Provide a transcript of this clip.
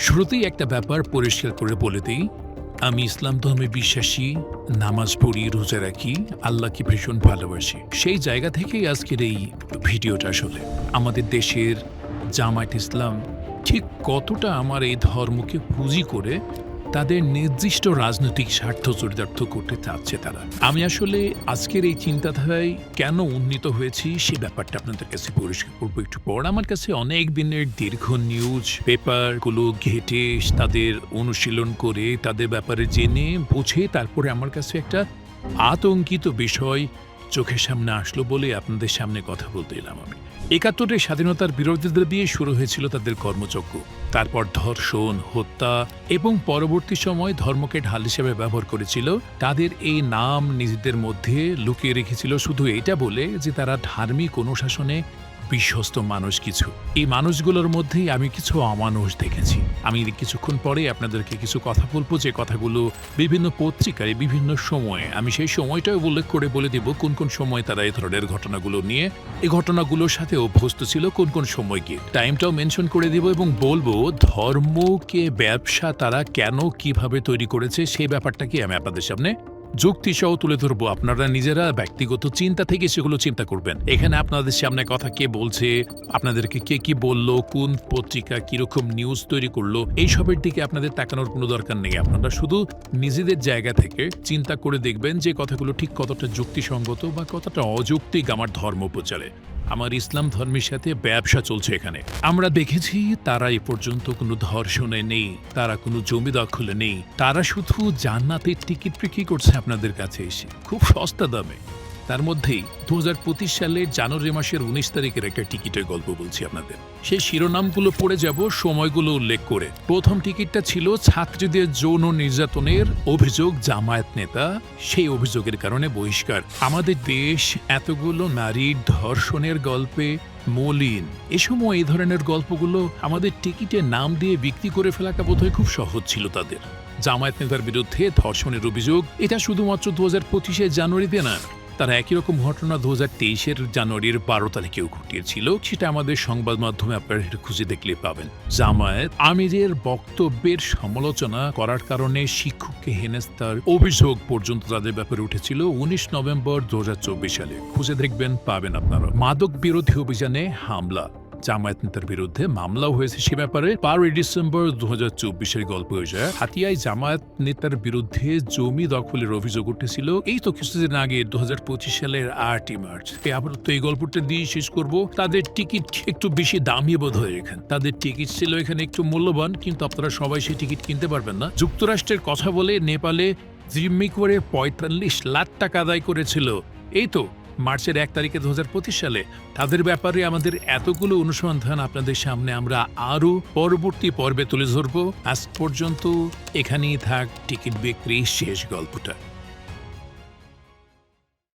শুরুতেই একটা ব্যাপার পরিষ্কার করে বলে দিই। আমি ইসলাম ধর্মে বিশ্বাসী, নামাজ পড়ি, রোজা রাখি, আল্লাহকে ভীষণ ভালোবাসি। সেই জায়গা থেকেই আজকের এই ভিডিওটা আসলে। আমাদের দেশের জামায়াত ইসলাম ঠিক কতটা আমার এই ধর্মকে পুঁজি করে তাদের নির্দিষ্ট রাজনৈতিক স্বার্থ চরিতার্থ করতে চাচ্ছে তারা। আমি আসলে আজকের এই চিন্তাধারায় কেন উন্নীত হয়েছি সে ব্যাপারটা আপনাদের কাছে পরিষ্কার করব একটু পর। আমার কাছে অনেক দিনের দীর্ঘ নিউজ পেপারগুলো ঘেটে তাদের অনুশীলন করে, তাদের ব্যাপারে জেনে, বুঝে তারপরে আমার কাছে একটা আতঙ্কিত বিষয় চোখের সামনে আসলো বলে আপনাদের সামনে কথা বলতে এলাম আমি। একাত্তরের স্বাধীনতার বিরোধীদের দিয়ে শুরু হয়েছিল তাদের কর্মযজ্ঞ। তারপর ধর্ষণ, হত্যা এবং পরবর্তী সময় ধর্মকে ঢাল হিসেবে ব্যবহার করেছিল। তাদের এই নাম নিজেদের মধ্যে লুকিয়ে রেখেছিল। শুধু এটা বলে যে তারা ধার্মিক অনুশাসনে বিশ্বস্ত মানুষ কিছু। এই মানুষগুলোর মধ্যেই আমি কিছু অমানুষ দেখেছি। আমি কিছুক্ষণ পরে আপনাদেরকে কিছু কথা বলব, যে কথাগুলো বিভিন্ন পত্রিকায়, বিভিন্ন সময়ে, আমি সেই সময়টাও উল্লেখ করে বলে দেব কোন কোন সময় তারা এই ধরনের ঘটনাগুলো নিয়ে, এই ঘটনাগুলোর সাথে অভ্যস্ত ছিল কোন কোন সময় গিয়ে। টাইমটাও মেনশন করে দেব এবং বলব, ধর্মকে, ব্যবসা তারা কেন কীভাবে তৈরি করেছে, সেই ব্যাপারটাকে আমি আপনাদের সামনে যুক্তি সহ তুলে ধরবো। আপনারা নিজেরা ব্যক্তিগত চিন্তা থেকে সেগুলো চিন্তা করবেন। এখানে আপনাদের সামনে কথা কে বলছে, আপনাদেরকে কে কি বলল, কোন পত্রিকা কীরকম নিউজ তৈরি করল, এইসবের দিকে আপনাদের তাকানোর কোনো দরকার নেই। আপনারা শুধু নিজেদের জায়গা থেকে চিন্তা করে দেখবেন যে কথাগুলো ঠিক কতটা যুক্তিসঙ্গত বা কতটা অযৌক্তিক আমার ধর্ম প্রচারে আমার ইসলাম ধর্মের সাথে ব্যবসা চলছে এখানে। আমরা দেখেছি তারা এ পর্যন্ত কোনো ধর্ষণে নেই, তারা কোনো জমি দখলে নেই, তারা শুধু জান্নাতের টিকিট বিক্রি করছে আপনাদের কাছে এসে। খুব সস্তা দামে। তার মধ্যেই দু সালের জানুয়ারি মাসের উনিশ তারিখের একটা টিকিটের গল্প বলছি আপনাদের। সেই শিরোনামগুলো পড়ে যাব, সময়গুলো উল্লেখ করে। প্রথম টিকিটটা ছিল ছাত্রীদের যৌন নির্যাতনের অভিযোগ জামায়াত নেতা। সেই অভিযোগের কারণে বহিষ্কার। আমাদের দেশ এতগুলো নারীর ধর্ষণের গল্পে মলিন। এ সময় এই ধরনের গল্পগুলো আমাদের টিকিটে নাম দিয়ে বিক্রি করে ফেলাটা বোধহয় খুব সহজ ছিল তাদের। জামায়াত নেতার বিরুদ্ধে ধর্ষণের অভিযোগ, এটা শুধুমাত্র দু হাজার পঁচিশে জানুয়ারিতে না তারা একই রকম ঘটনা দু হাজার তেইশের জানুয়ারির বারো তারিখেও ঘটিয়েছিল। সেটা আমাদের সংবাদ মাধ্যমে আপনারা খুঁজে দেখলে পাবেন। জামায়াত আমিরের বক্তব্যের সমালোচনা করার কারণে শিক্ষককে হেনেস্তার অভিযোগ পর্যন্ত তাদের ব্যাপারে উঠেছিল উনিশ নভেম্বর দু হাজার চব্বিশ সালে। খুঁজে দেখবেন, পাবেন আপনারা। মাদক বিরোধী অভিযানে হামলা। জামায়াত নেতার বিরুদ্ধে মামলাও হয়েছে সে ব্যাপারে বারোই ডিসেম্বর দু হাজার চব্বিশের গল্প হয়ে যায়। হাতিয়ায় জামায়াত নেতার বিরুদ্ধে জমি দখলের অভিযোগ উঠেছিল। এই তো কিছুদিন আগে দু হাজার পঁচিশ সালের আটই মার্চ। এই আপাতত এই গল্পটা দিয়ে শেষ করব। তাদের টিকিট একটু বেশি দামি বোধ হয় এখানে। তাদের টিকিট ছিল এখানে একটু মূল্যবান, কিন্তু আপনারা সবাই সেই টিকিট কিনতে পারবেন না। যুক্তরাষ্ট্রের কথা বলে নেপালে জিম্মি করে পঁয়তাল্লিশ লাখ টাকা আদায় করেছিল। এই তো মার্চের এক তারিখে দু হাজার পঁচিশ সালে। তাদের ব্যাপারে আমাদের এতগুলো অনুসন্ধান আপনাদের সামনে আমরা আরও পরবর্তী পর্বে তুলে ধরব। আজ পর্যন্ত এখানেই থাক টিকিট বিক্রি শেষ গল্পটা।